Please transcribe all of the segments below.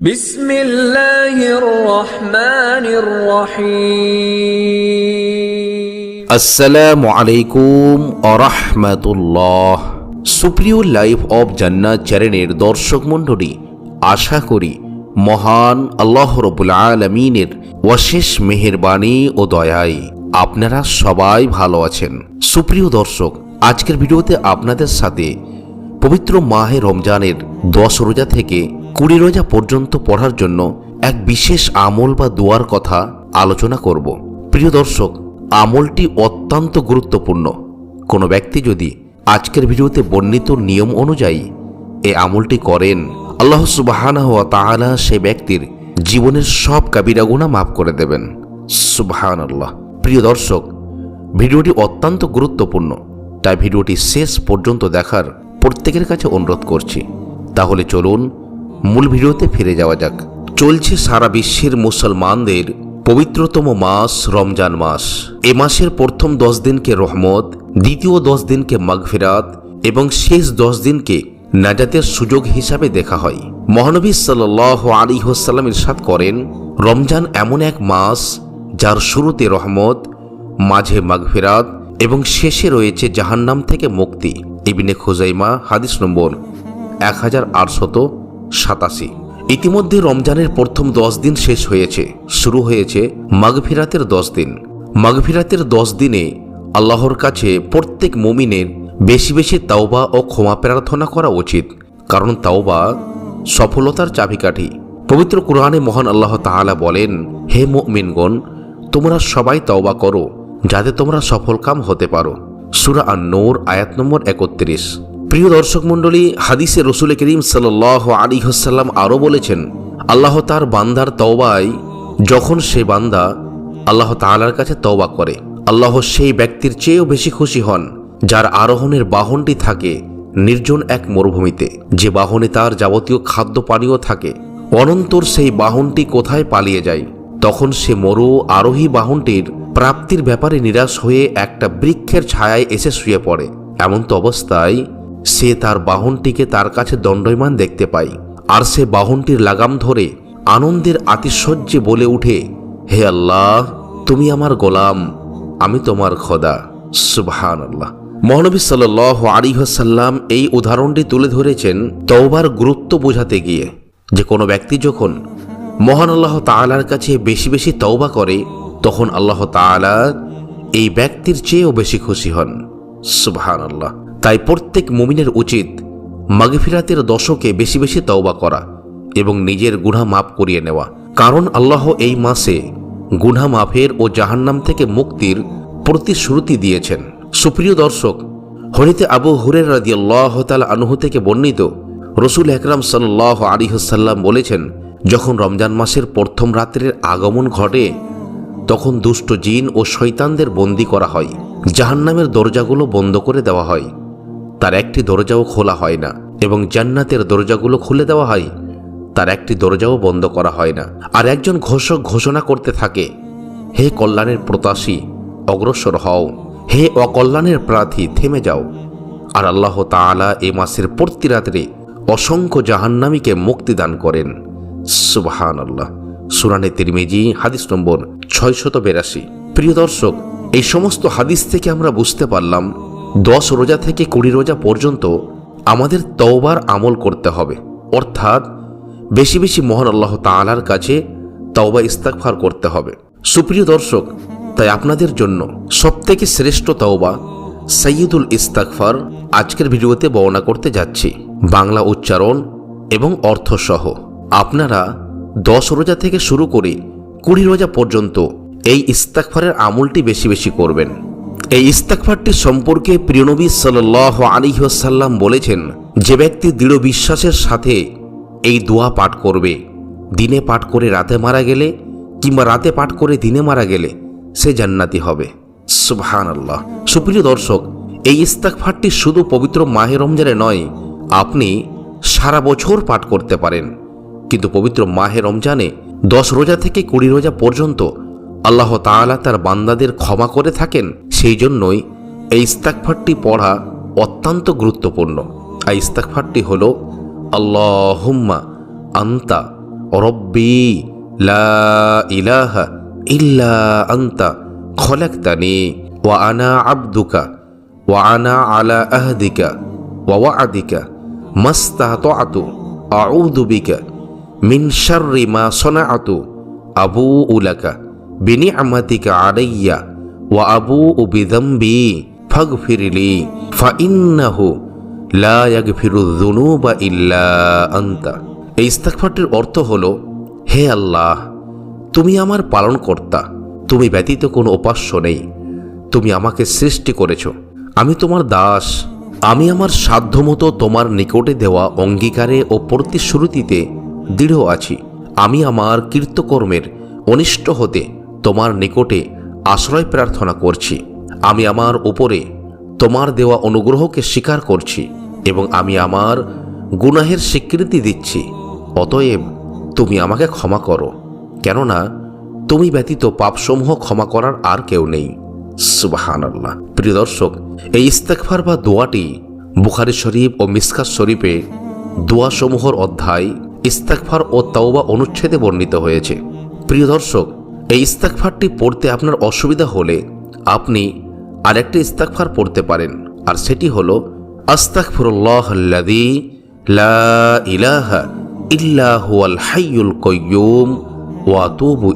بسم الله الرحمن الرحيم আসসালামু আলাইকুম আরহামাতুল্লাহ সুপ্রিয় লাইফ অব জান্নাত চ্যানেলের দর্শক মণ্ডলী আশা করি মহান আল্লাহ রবুল আলমিনের অশেষ মেহেরবানি ও দয়ায় আপনারা সবাই ভালো আছেন সুপ্রিয় দর্শক আজকের ভিডিওতে আপনাদের সাথে পবিত্র মাহে রমজানের দশ রোজা থেকে কুড়ি রোজা পর্যন্ত পড়ার জন্য এক বিশেষ আমল বা দোয়ার কথা আলোচনা করব। প্রিয় দর্শক, আমলটি অত্যন্ত গুরুত্বপূর্ণ। কোনো ব্যক্তি যদি আজকের ভিডিওতে বর্ণিত নিয়ম অনুযায়ী এ আমলটি করেন, আল্লাহ সুবাহানা ওয়া তাআলা সে ব্যক্তির জীবনের সব কাবিরা গুণা মাফ করে দেবেন। সুবাহান আল্লাহ প্রিয় দর্শক, ভিডিওটি অত্যন্ত গুরুত্বপূর্ণ, তাই ভিডিওটি শেষ পর্যন্ত দেখার প্রত্যেকের কাছে অনুরোধ করছি। তাহলে চলুন মূল ভিডিওতে ফিরে যাওয়া যাক। চলছে সারা বিশ্বের মুসলমানদের পবিত্রতম মাস, রমজান মাস। এ মাসের প্রথম দশ দিনকে রহমত, দ্বিতীয় দশ দিনকে মাগফিরাত এবং শেষ দশ দিনকে নাজাতের সুযোগ হিসাবে দেখা হয়। মহানবী সাল আলী হোসাল্লাম ইরশাদ করেন, রমজান এমন এক মাস যার শুরুতে রহমত, মাঝে মাগফিরাত এবং শেষে রয়েছে জাহান্নাম থেকে মুক্তি। ইবিনে খোজাইমা, হাদিস নম্বর এক হাজার আটশত সাতাশি। ইতিমধ্যে রমজানের প্রথম দশ দিন শেষ হয়েছে। শুরু হয়েছে মাগফিরাতের দশ দিন। মাগফিরাতের দশ দিনে আল্লাহর কাছে প্রত্যেক মুমিনের বেশি বেশি তাওবা ও ক্ষমা প্রার্থনা করা উচিত। কারণ তাওবা সফলতার চাবিকাঠি। পবিত্র কোরআনে মহান আল্লাহ তাহালা বলেন, হে মুমিনগণ, তোমরা সবাই তওবা করো, যাতে তোমরা সফলকাম হতে পারো। সুরা আন নূর আয়াত নম্বর একত্রিশ। প্রিয় দর্শক মণ্ডলী, হাদিসে রসুল করিম সাল আলী হাসাল্লাম আরও বলেছেন, আল্লাহ তার বান্দার তওবায় যখন সে বান্দা আল্লাহ তাআলার কাছে তওবা করে, আল্লাহ সেই ব্যক্তির চেয়েও বেশি খুশি হন, যার আরোহণের বাহনটি থাকে নির্জন এক মরুভূমিতে। যে বাহনে তার যাবতীয় খাদ্য পানীয় থাকে, অনন্তর সেই বাহনটি কোথায় পালিয়ে যায়? তখন সে মরু আরোহী বাহনটির প্রাপ্তির ব্যাপারে নিরাশ হয়ে একটা বৃক্ষের ছায়ায় এসে শুয়ে পড়ে। এমন তো অবস্থায় সে তার বাহনটিকে তার কাছে দণ্ডয়মান দেখতে পায়, আর সে বাহনটির লাগাম ধরে আনন্দের আতিশয্যে বলে উঠে, হে আল্লাহ, তুমি আমার গোলাম, আমি তোমার খোদা। সুবহান আল্লাহ মহানবী সাল আলী সাল্লাম এই উদাহরণটি তুলে ধরেছেন তওবার গুরুত্ব বোঝাতে গিয়ে, যে কোনো ব্যক্তি যখন মহান আল্লাহ তাআলার কাছে বেশি বেশি তওবা করে, তখন আল্লাহ তাআলা এই ব্যক্তির চেয়েও বেশি খুশি হন। সুবহান আল্লাহ তাই প্রত্যেক মুমিনের উচিত মাগফিরাতের দশকে বেশি বেশি তওবা করা এবং নিজের গুনাহ মাফ করিয়ে নেওয়া। কারণ আল্লাহ এই মাসে গুনাহ মাফের ও জাহান্নাম থেকে মুক্তির প্রতিশ্রুতি দিয়েছেন। সুপ্রিয় দর্শক হরিতে আবু হুরের রাজি আল্লাহ তাল আনুহু থেকে বর্ণিত রসুল একরাম সাল্লাহ আলিহসাল্লাম বলেছেন, যখন রমজান মাসের প্রথম রাত্রের আগমন ঘটে, তখন দুষ্ট জিন ও শৈতানদের বন্দি করা হয়। জাহান্নামের দরজাগুলো বন্ধ করে দেওয়া হয়। তার একটি দরজাও খোলা হয় না এবং জান্নাতের দরজাগুলো খুলে দেওয়া হয়, তার একটি দরজাও বন্ধ করা হয় না। আর একজন ঘোষক ঘোষণা করতে থাকে, হে কল্যাণের প্রত্যাশী অগ্রসর হও। হে অকল্যাণের প্রার্থী, থেমে যাও। আর আল্লাহ তাআলা এ মাসের প্রতি রাত্রে অসংখ্য জাহান্নামীকে মুক্তি দান করেন। সুবাহান আল্লাহ সুরানে তিরমিজি, হাদিস নম্বর ছয়শত বেরাশি। প্রিয় দর্শক, এই সমস্ত হাদিস থেকে আমরা বুঝতে পারলাম দশ রোজা থেকে কুড়ি রোজা পর্যন্ত আমাদের তওবার আমল করতে হবে। অর্থাৎ বেশি বেশি মহান আল্লাহ তাআলার কাছে তওবা ইস্তাকফার করতে হবে। সুপ্রিয় দর্শক, তাই আপনাদের জন্য সবথেকে শ্রেষ্ঠ তওবা সৈয়দুল ইস্তাকফার আজকের ভিডিওতে বর্ণনা করতে যাচ্ছি। বাংলা উচ্চারণ এবং অর্থসহ। আপনারা দশ রোজা থেকে শুরু করে কুড়ি রোজা পর্যন্ত এই ইস্তাকফারের আমলটি বেশি বেশি করবেন। এই ইস্তাকফারটি সম্পর্কে প্রিয়নবী সাল আলিহাসাল্লাম বলেছেন, যে ব্যক্তি দৃঢ় বিশ্বাসের সাথে এই দোয়া পাঠ করবে, দিনে পাঠ করে রাতে মারা গেলে কিংবা রাতে পাঠ করে দিনে মারা গেলে সে জান্নাতি হবে। সুবহান আল্লাহ সুপ্রিয় দর্শক, এই ইস্তাকফারটি শুধু পবিত্র মাহে রমজানে নয়, আপনি সারা বছর পাঠ করতে পারেন। কিন্তু পবিত্র মাহে রমজানে দশ রোজা থেকে কুড়ি রোজা পর্যন্ত আল্লাহ তাআলা তার বান্দাদের ক্ষমা করে থাকেন, সেই জন্যই এই ইস্তাকফারটি পড়া অত্যন্ত গুরুত্বপূর্ণ। আর ইস্তাকফারটি হল, আল্লাহুম্মা আন্তা রব্বি লা ইলাহা ইল্লা আন্তা খলাকতানি ওয়া আনা আবদুকা ওয়া আনা আলা আহদিকা ওয়া ওয়াদিকা মাস্তাতআতু আউযু বিকা মিন শাররি মা সনাআতু আবু উলাকা ফাইন্নাহু লা ইয়াগফিরু যুনুবা ইল্লা এই ইস্তেগফারটির অর্থ হলো, হে আল্লাহ, তুমি আমার পালনকর্তা, তুমি ব্যতীত কোনো উপাস্য নেই, তুমি আমাকে সৃষ্টি করেছ। আমি তোমার দাস, আমি আমার সাধ্যমতো তোমার নিকটে দেওয়া অঙ্গীকারে ও প্রতিশ্রুতিতে দৃঢ় আছি। আমি আমার কীর্তকর্মের অনিষ্ট হতে তোমার নিকটে আশ্রয় প্রার্থনা করছি। আমি আমার উপরে তোমার দেওয়া অনুগ্রহকে স্বীকার করছি এবং আমি আমার গুনাহের স্বীকৃতি দিচ্ছি। অতএব তুমি আমাকে ক্ষমা করো, কেননা তুমি ব্যতীত পাপসমূহ ক্ষমা করার আর কেউ নেই। সুবাহান আল্লাহ প্রিয় দর্শক, এই ইস্তেকফার বা দোয়াটি বুখারি শরীফ ও মিসকাত শরীফে দোয়াসমূহর অধ্যায় ইস্তেকফার ও তাওবা অনুচ্ছেদে বর্ণিত হয়েছে। প্রিয় দর্শক এই ইস্তেকফারটি পড়তে আপনার অসুবিধা হলে আপনি আরেকটি ইস্তাকফার পড়তে পারেন, আর সেটি হল লা ইলাহা ইল্লা হুয়াল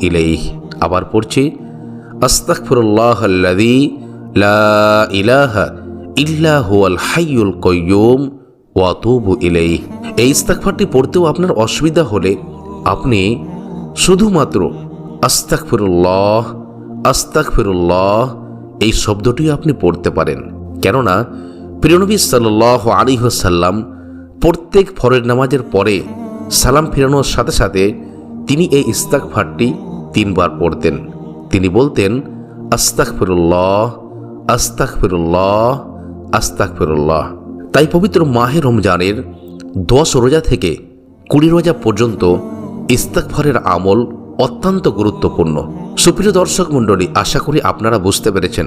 ইলাইহি। আবার পড়ছি লা ইলাহা ইল্লা হুয়াল ইলাইহি। এই ইস্তেগফারটি পড়তেও আপনার অসুবিধা হলে আপনি শুধুমাত্র আস্তাগফিরুল্লাহ আস্তাগফিরুল্লাহ, এই শব্দটিও আপনি পড়তে পারেন। কেননা প্রিয়নবী সাল্লাহ আলী সাল্লাম প্রত্যেক ফরের নামাজের পরে সালাম ফেরানোর সাথে সাথে তিনি এই ইস্তাকফারটি তিনবার পড়তেন। তিনি বলতেন আস্তাক ফিরুল্লাহ আস্তাক ফিরুল্লাহ আস্তাক ফিরুল্লাহ তাই পবিত্র মাহে রমজানের দশ রোজা থেকে কুড়ি রোজা পর্যন্ত ইস্তাকফারের আমল অত্যন্ত গুরুত্বপূর্ণ। সুপ্রিয় দর্শক মণ্ডলী, আশা করি আপনারা বুঝতে পেরেছেন।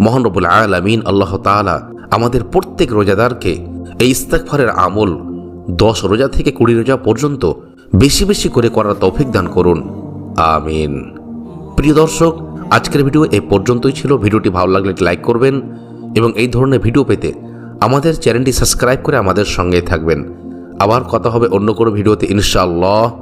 মহানবুল আলামিন আল্লাহ তাআলা আমাদের প্রত্যেক রোজাদারকে এই ইস্তাকফারের আমল দশ রোজা থেকে কুড়ি রোজা পর্যন্ত বেশি বেশি করে করার তৌফিক দান করুন। আমিন। প্রিয় দর্শক, আজকের ভিডিও এ পর্যন্তই ছিল। ভিডিওটি ভালো লাগলে লাইক করবেন এবং এই ধরনের ভিডিও পেতে আমাদের চ্যানেলটি সাবস্ক্রাইব করে আমাদের সঙ্গে থাকবেন। আবার কথা হবে অন্য কোনো ভিডিওতে, ইনশাআল্লাহ।